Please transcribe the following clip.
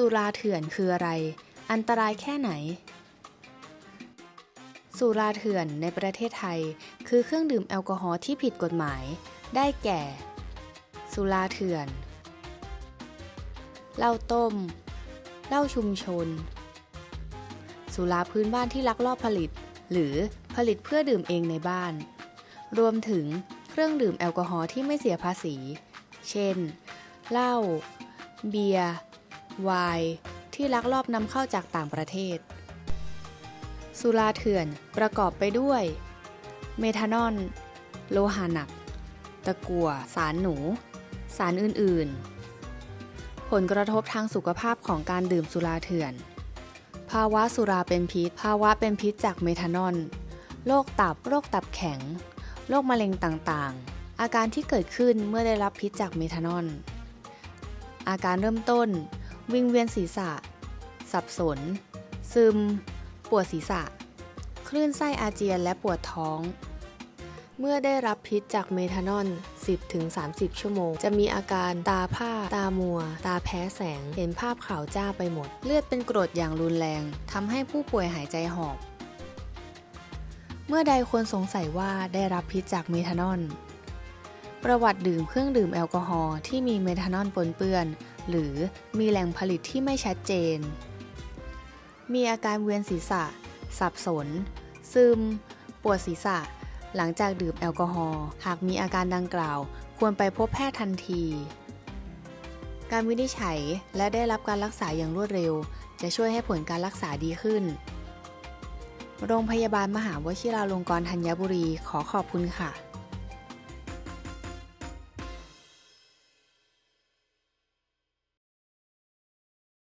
สุราเถื่อนคืออะไร อันตรายแค่ไหน สุราเถื่อนในประเทศไทย คือเครื่องดื่มแอลกอฮอล์ที่ผิดกฎหมาย ได้แก่ สุราเถื่อน เหล้าต้ม เหล้าชุมชน สุราพื้นบ้านที่ลักลอบผลิต หรือผลิตเพื่อดื่มเองในบ้าน รวมถึงเครื่องดื่มแอลกอฮอล์ที่ไม่เสียภาษี เช่น เหล้า เบียร์ ไวน์ที่ลักลอบนำเข้าจากต่างประเทศ สุราเถื่อนประกอบไปด้วย เมทานอล โลหะหนัก ตะกั่ว สารหนู สารอื่น ๆ ผลกระทบทางสุขภาพของการดื่มสุราเถื่อน ภาวะสุราเป็นพิษ ภาวะเป็นพิษจากเมทานอล โรคตับ โรคตับแข็ง โรคมะเร็งต่าง ๆ อาการที่เกิดขึ้นเมื่อได้รับพิษจากเมทานอล อาการเริ่มต้น วิงเวียนศีรษะ สับสน ซึม ปวดศีรษะ คลื่นไส้อาเจียนและปวดท้อง เมื่อได้รับพิษจากเมทานอล 10-30 ชั่วโมง จะมีอาการตาผ้า ตามัว ตาแพ้แสง เห็นภาพขาวจ้าไปหมด เลือดเป็นกรดอย่างรุนแรง ทำให้ผู้ป่วยหายใจหอบ เมื่อใดคนสงสัยว่าได้รับพิษจากเมทานอล ประวัติดื่มเครื่องดื่มแอลกอฮอล์ที่มีเมทานอลปนเปื้อน หรือมีแหล่งผลิตที่ไม่ชัดเจน มีอาการเวียนศีรษะ สับสน ซึม ปวดศีรษะ หลังจากดื่มแอลกอฮอล์หากมีอาการดังกล่าว ควรไปพบแพทย์ทันที การวินิจฉัยและได้รับการรักษาอย่างรวดเร็ว จะช่วยให้ผลการรักษาดีขึ้น โรงพยาบาลมหาวชิราลงกรณ์ธัญบุรีขอขอบคุณค่ะ